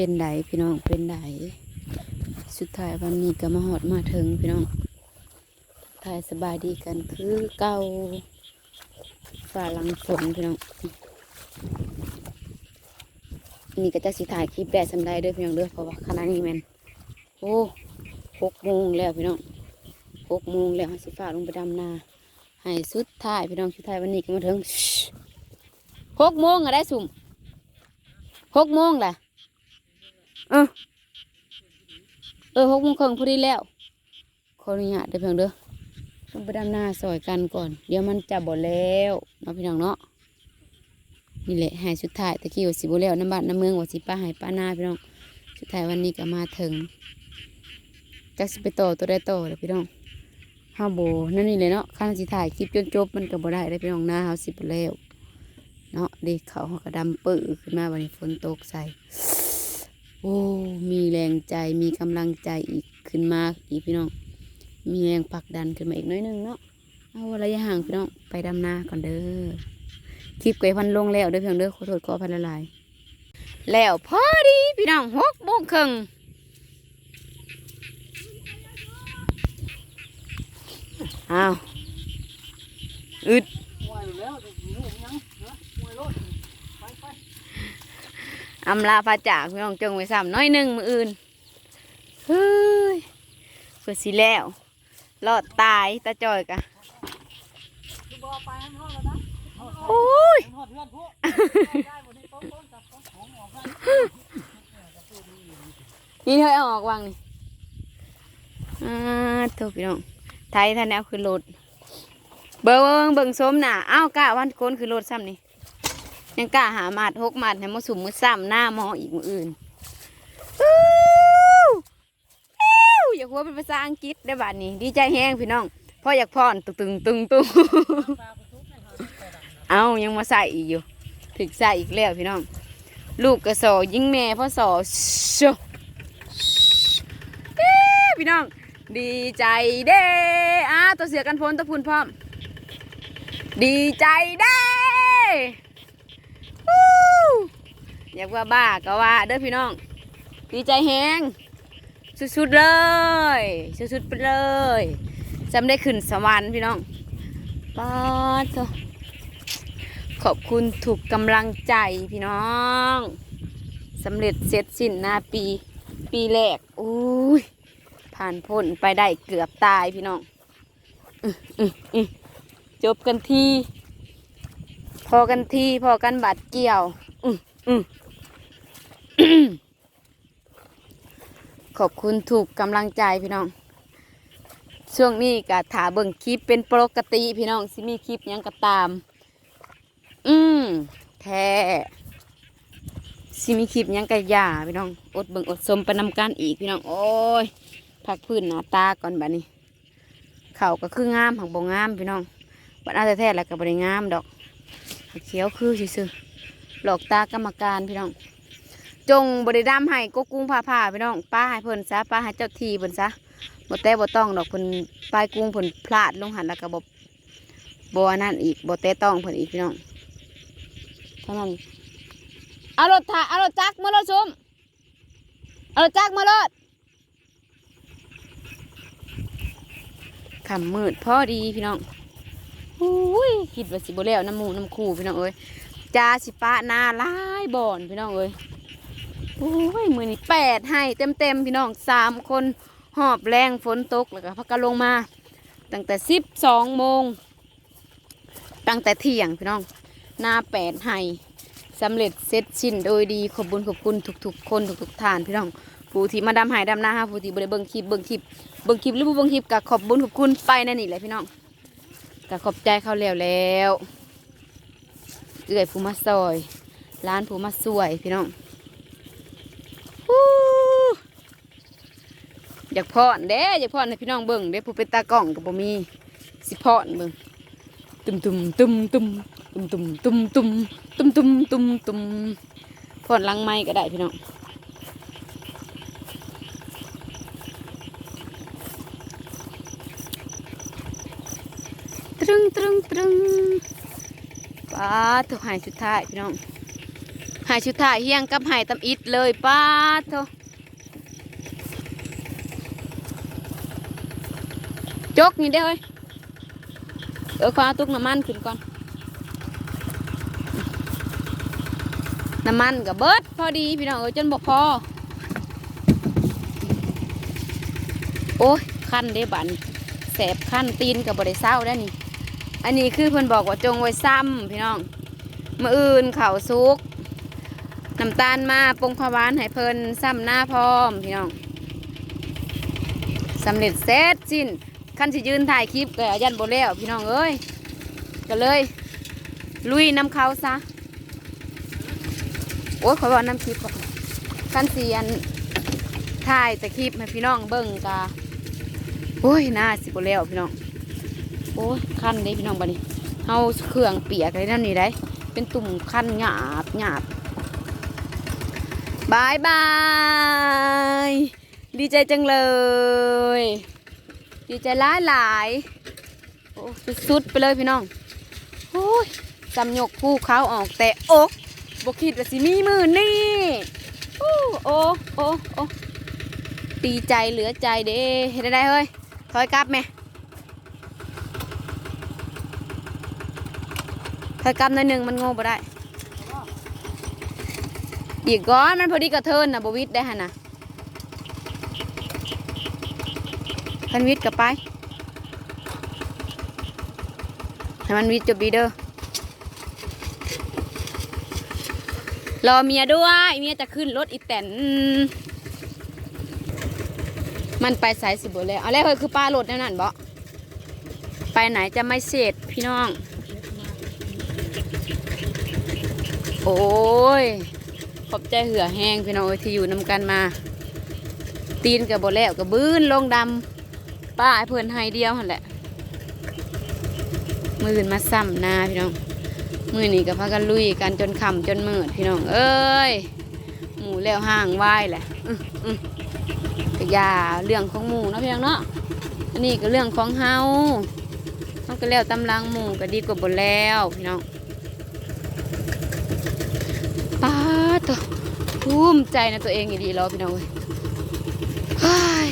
เป็นไดพี่น้องเป็นไดสุดท้ายวันนี้ก็มาหอดมาถึงพี่น้องถ่ายสบายดีกันคือเก่าฝ่าหลังฝนพี่น้องนี่ก็จะสิถ่ายคลิปแดดสำได้ด้อพี่น้องเด้อเพราะว่าขณะนี้แมนโอ้หกโมงแล้วพี่น้องหกโมงแล้วสิฝ่าลงไปดำนาให้สุดท้ายพี่น้องสุดท้ายวันนี้ก็มาถึงหกโมงอะได้สุ่มหกโมงแหละ เออเออหกโมงครึ่งพอดีแล้วขออนุญาตเด้อเพียงเด้อต้องไปดำหน้าซอยกันก่อน เดี๋ยวมันจะบ่แล้วเนาะพี่น้องเนาะนี่แหละหายสุดท้ายตะกี้ว่าสิบ่แล้วน้ำบ้านน้ำเมืองว่าสิป้าหายป้าหน้าพี่น้องสุดท้ายวันนี้ก็มาถึงจักสิไปต่อตัวได้ต่อเลยพี่น้องห้าโบนั่นนี่เลยเนาะข้างสิถ่ายคลิปจนจบมันก็บ่ได้ได้พี่น้องหน้าเฮาสิบ่แล้วเนาะด็กเขาเขาก็ดำปื้อขึ้นมาวันนี้ฝนตกใส่ โอ้ มีแรงใจมีกำลังใจอีกขึ้นมาอีกพี่น้อง มีแรงผลักดันขึ้นมาอีกน้อยหนึงเนาะ เอาระยะห่างพี่น้องไปดำนาก่อนเด้อ คลิปไก่พันลงแล้วเด้อพี่น้องเด้อขอโทษขออภัยละลาย แล้วพอดีพี่น้องหกโมงครึ่งอ้าวอึด อำลาพาจากพี่น้องจงไว้ซ้ำน้อยหนึ่งมืออื่นเฮ้ยเพื่อสิแล้วรอดตายตาจอยกะโอ้ยนี่เธอเอาออกวางนี่อ่าถูกพี่น้องไทยท่านเอาคือรถเบิ่งเบิ่งเบิ่งส้มหน่ะอ้าวกะวันโคนคือรถซ้ำนี่ ยังกล้าหาหมัดหกหมัดให้มาสุ่มมือซ้ำหน้ามออีกมืออื่นอยากหัวเป็นภาษาอังกฤษได้บัดนี้ ดีใจแห้งพี่น้องพ่ออยากพอนตึงตึงตึงตึงเอายังมาใส่อีกอยู่ ถึกใส่อีกแล้วพี่น้อง ลูกกระสอยิ่งแม่พ่อสอชพี่น้อง ดีใจเด้อาตัวเสือกันฝนตัวพุ่นพร้อม ดีใจเด้ อยากว่าบ้าก็ว่าเด้อพี่น้อง ดีใจแฮงสุดๆเลย สุดๆไปเลยจำได้ขึ้นสวรรค์พี่น้องป้าดโถ่ขอบคุณถูกกำลังใจพี่น้องสำเร็จเสร็จสิ้นหน้าปี ปีแรกอุ้ยผ่านพ้นไปได้เกือบตายพี่น้องออจบกันทีพอกันทีพอกันบาดเกี่ยว อืมอืม ขอบคุณถูกกำลังใจพี่น้อง ช่วงนี้ก็ถาเบิ่งคลิปเป็นปกติพี่น้องสิมีคลิปยังก็ตาม อืมแท้สิมีคลิปยังก็ย่าพี่น้อง อดเบิ่งอดสมไปนำกันอีกพี่น้อง โอ้ยพักพื้นหน้าตาก่อนบัดนี้ เข่าก็คืองามหักบ่งามพี่น้องบัดเอาแต่แท้ๆแล้วก็บ่ได้งามดอกเขียวคือซื่อหลอกตากรรมการพี่น้อง จงบริดามให้กกกุ้งผ่าผ่าพี่น้องป้าให้เพิ่นซะป้าให้เจ้าทีเพิ่นซะบ่แต่บ่ต้องดอกเพิ่นปลายกุ้งเพิ่นพลาดลงหันแล้วก็บ่บ่อันนั่นอีกบ่แต่ต้องเพิ่นอีกพี่น้องเท่านั้นเอารถถ่ายเอารถจักมารถซุมเอารถจักมารถขำมืดพอดีพี่น้องอุ้ยคิดว่าสิบ่แล้วน้ำมูน้ำคู่พี่น้องเอ้ยจ้าสิปะหน้าลายบ่อนพี่น้องเอ้ย โอ้ยมือนี้แปดให้เต็มเต็มๆพี่น้องสามคนหอบแรงฝนตกแล้วก็พักกันลงมา ตั้งแต่สิบสองโมง ตั้งแต่เที่ยงพี่น้องหน้าแปดให้สำเร็จเสร็จสิ้นโดยดีขอบคุญขอบคุณทุกๆ คนทุกๆท่านพี่น้องผู้ที่มาดำหายดำหน้าฮะผู้ที่บริเบิงคลิปเบิงคลิปเบิงคลิปหรือบ่เบิงคลิปก็ขอบคุญขอบคุณไปนั่นนี่แหละพี่น้องก็ขอบใจเขาแล้วแล้ว เอื่อยผู้มาซอย ร้านผู้มาสวยพี่น้องฮู้ อยากพอนเด้อยากพอนให้พี่น้องเบิ่งเด้ผู้เป็นตากล้องก็บ่มีสิพอนเบิ่งตุ่มตุ่มตุ่มตุ่มตุ่มตุ่มตุ่มตุ่มตุ่มตุ่มตุ่มตุ่มพอนลังไม้ก็ได้พี่น้องตรึงตรึงตรึงป้าถูกหายสุดท้ายพี่น้องหายชุดถ่ายเฮียงกับหายตำอิดเลยป้าดโจกนี่เด้เฮ้ยเออขอเอาตุกน้ำมันขึ้นก่อน น้ำมันกับเบิดพอดีพี่น้องเอ้ยจนบอกพอ โอ้ยคันเด้บันแสบคันตีนกับบริเศร้าได้นี่ อันนี้คือเพิ่นบอกว่าจงไว้ซ้ำพี่น้องมื่ออื่นเข่าซุกน้ำตาลมาปรุงขาวานให้เพลินซ้ำหน้าพร้อมพี่น้องสำเร็จเสร็จสิ้น ขั้นสิยืนถ่ายคลิปก็ยันโบแล้วพี่น้องเอ้ยก็เลย ลุยน้ำเขาซะ โอ้ยขอยบอกน้ำคลิปก่อนขั้นสียนถ่ายแต่คลิปให้พี่น้องเบิ่งกาโอ้ยน่าสิโบแล้วพี่น้อง โอ้ยขั้นเด้พี่น้องบัดนี้เฮาเครื่องเปียกอะไรนั่นนี่ได้ เป็นตุ่มขั้นหยาบหยาบบายบาย ดีใจจังเลย ดีใจหลายหลายๆโอ้สุดๆไปเลยพี่น้องโอ้ยจำยกผู้เขาออกแต่อกบกคิดว่าสิมีมือนี่โอ้โอ้โอ้โอ้ดีใจเหลือใจเด้เฮ็ดได้เฮ้ยถอยกลับไหมถอยกลับหน่อยหนึ่งมันโง่บ่ได้อีกก้อนมันพอดีกระเทินนะบวิดได้ฮะนะ คันวิทย์กลับไปให้มันวิทย์จบดีเด้อรอเมียด้วยเมียจะขึ้นรถอีแตนมันไปสายสิบเลยเอาแล้วเฮ้ยคือป้ารถแน่นั่นบ่ไปไหนจะไม่เสร็จพี่น้อง โอ้ยขอบใจเหือแห้งพี่น้องที่อยู่นำกันมา ตีนกับบแล้วกับบื้นลงดำ ป้าไอ้เพื่อนให้เดียวหันแหละมื่นมาซ้ำหน้าพี่น้องมือนี้ก็พากันลุยกันจนค่ำจนมืดพี่น้องเอ้ยหมูแล้วห่างไหวแหละอืออือก็อย่าเรื่องของหมูเนาะพี่น้องเนาะอันนี้ก็เรื่องของเฮาเฮาก็แล้วตำลังหมูก็ดีกว่าบนแล้วพี่น้องป้าตัวภูมิใจในะตัวเองอีดีรอพี่น้องเอ้ยเฮ้ย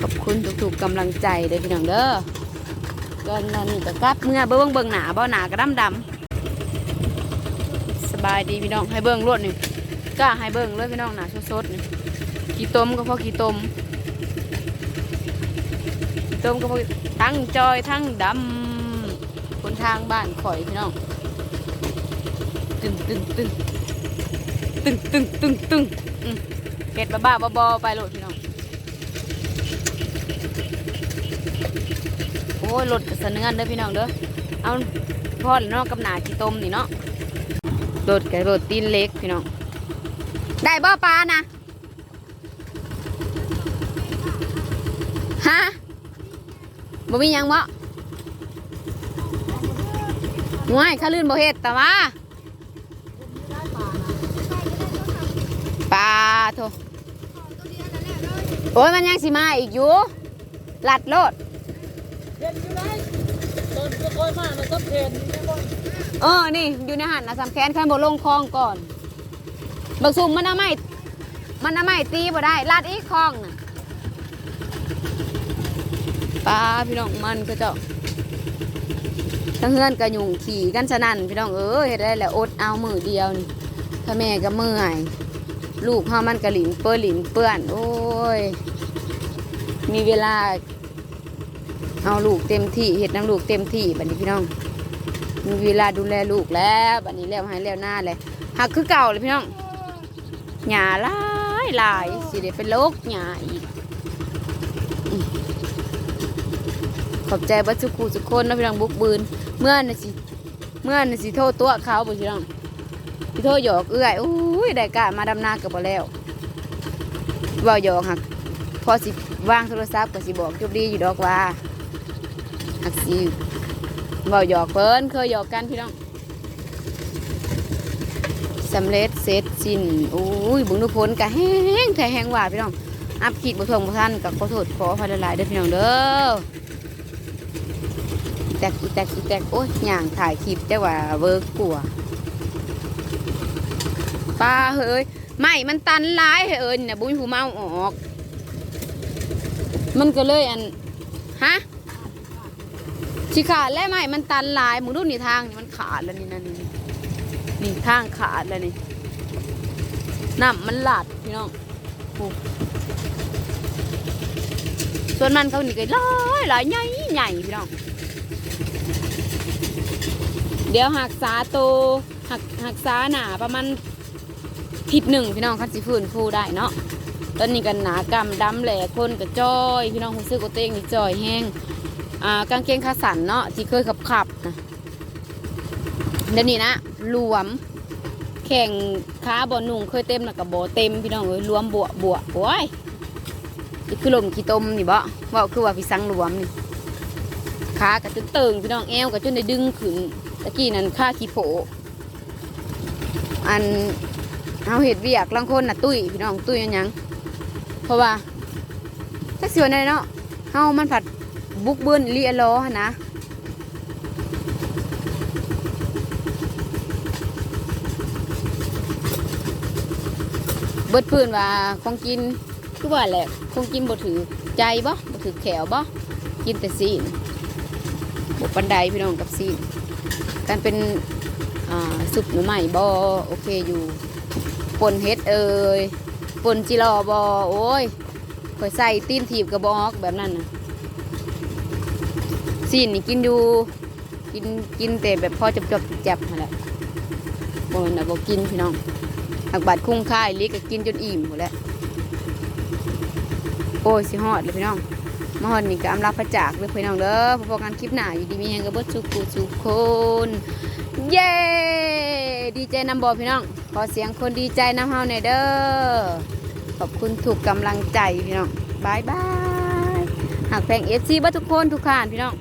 ขอบ คุณทุกๆกำลังใจเลยพี่น้องเด้อก็นั่นก็กลับเมื่อเบิ้งเบิ้งหนาเบ่หนาก็ดำดำสบายดีพี่น้องให้เบิ้งรวดนี่กล้าให้เบิ้งเลยพี่น้องหนาสดๆนี่ขี้ต้มก็พอขี้ต้มขี้ต้มก็พอทั้งจอยทั้งดำคนทางบ้านข่อยพี่น้องตึงตึงตึงตึงตึงตึงตึงเก็ดบ้าๆบอไปโหลดพี่น้อง โอ้ยรถกระเสนเงินเด้อพี่น้องเด้อเอาพอดเนาะกับหนาขี้ต้มนี่เนาะรถกับรถตีนเล็กพี่น้องได้บ่ปลานะฮะบ่มียังบ่ง่ายข้าลื่นบ่เฮ็ดแต่ว่าปลาโถโอ้ยมันยังสิมาอีกอยู่หลัดโลด เห็นอยู่ไหนต อยมามันก็เห็นเออนี่อยู่ในหันนะสำแคนขันบนลงคลองก่อนบักซุ่มมันน่ะไม่มันน่ะไม่ตีบ่ได้ลาดอีกคลองน่ะปลาพี่น้องมันก็เจ้าทั้งเฮือนกระยุงขี่กันสนั่นพี่น้องเอ้ยเฮ็ดได้แหละอดเอามือเดียวนี่ถ้าแม่ก็เมื่อย ลูกเฮามันกระหลินเปื้อนหลินเปื้อน โอ้ย มีเวลา เอาลูกเต็มที่เฮ็ดน้ำลูกเต็มที่บัดนี้พี่น้อง มีเวลาดูแลลูกแล้วบัดนี้แล้วให้แล้วหน้าเลยหักคือเก่าเลยพี่น้องหญ้าลายลายสิได้เป็นโรคหญ้าอีก ขอบใจบัดสุกูสุกคนนะพี่น้องบุกบืน เมื่อน่ะสิเมื่อน่ะสิโทษตัวเขาบ่พี่น้องสิโทษหยอกเอื้อยอุ้ยได้กะมาดำนากับบ่แล้วว่าหยอกหักพอสิวางโทรศัพท์ก็สิบอกจบดีอยู่ดอกว่า หักสิเบาหยอกเพิ่นเคยหยอกกันพี่น้องสำเร็จเสร็จสิ้นอุ้ยบุญทุกคนกะแห้งแท้แห้งหวาพี่น้องอัพขีดบุทวงบุท่านกับขอโทษขออภัยหลายเด้อพี่น้องเด้อแตกอีแตกอีแตกโอ้ยย่างถ่ายคลิปแต่ว่าเวิร์กกลัวป้าเฮ้ยไม่มันตันร้ายเฮ้ยเนี่ยบุญหูเมาออก มันก็เลยอันฮะ ชิขาดแล้วไหมมันตันหลายมึงดูนี่ทางนี่มันขาดแล้วนี่นั่นนี่นี่ทางขาดแล้วนี่น้ำมันหลาดพี่น้องส่วนมันเขานี่ก็ลายลายใหญ่ใหญ่พี่น้องเดี๋ยวหักษาโตหักหักษาหนาประมาณทิศหนึ่งพี่น้องคันสิฟื้นฟูได้เนาะตอนนี้กันหนากำดำแหล่คนกับจอย พี่น้องรู้สึกว่าตัวเองนี่จอยแห้ง อ่ากางเกงขาสั้นเนาะที่เคยขับขับนะเดี๋ยวนี้นะรวม แข่งขาบ่อนุ่งเคยเต็มนะกับบ่เต็มพี่น้องเอ้ยรวมบวบวโอ้ยนี่คือลมขี้ตมนี่บ่ว่าคือว่าพี่สังรวมนี่ขากับตึงเติงพี่น้องแอวกับจนได้ดึงขึ้นตะกี้นั่นค่าขี้โผอันเอาเห็ดเวียกลางคนน่ะตุ้ยพี่น้องตุ้ยอันหยังเพราะว่าถ้าเสือในเนาะเฮามันผัด บุกเบิ้นเลียล้อนะเบิดพื้นว่าของกินคือว่าแหละคงกินบ่ถือใจบ่บ่ถือแขวบ่กินแต่ซีนบ่ปันไดพี่น้องกับซีนการเป็นสุปหน่อไม้บ่โอเคอยู่ปนเฮ็ดเอ่ยปนจิรอบอโอ้ยข่อยใส่ตีนถีบกระบอกแบบนั้นนะ ซีนนี่กินอยู่กินกินแต่แบบพอจับจับจับนั่นแหละบนนะบอกกินพี่น้องหักบาดคุ้งค่ายลิกก็กินจนอิ่มหมดแล้วโอ้ยสิฮอดเลยพี่น้องมาฮอดนี่ก็อำลาพระจากเลยพี่น้องเด้อพบกันคลิปหน้าอยู่ดีมีแหงกับเบิดสุขุสุคนเย้ดีใจนำบอพี่น้องขอเสียงคนดีใจนำเฮาหน่อยเด้อขอบคุณถูกกำลังใจพี่น้องบายบายหากแพงเอฟซีบ้าทุกคนทุกขานพี่น้อง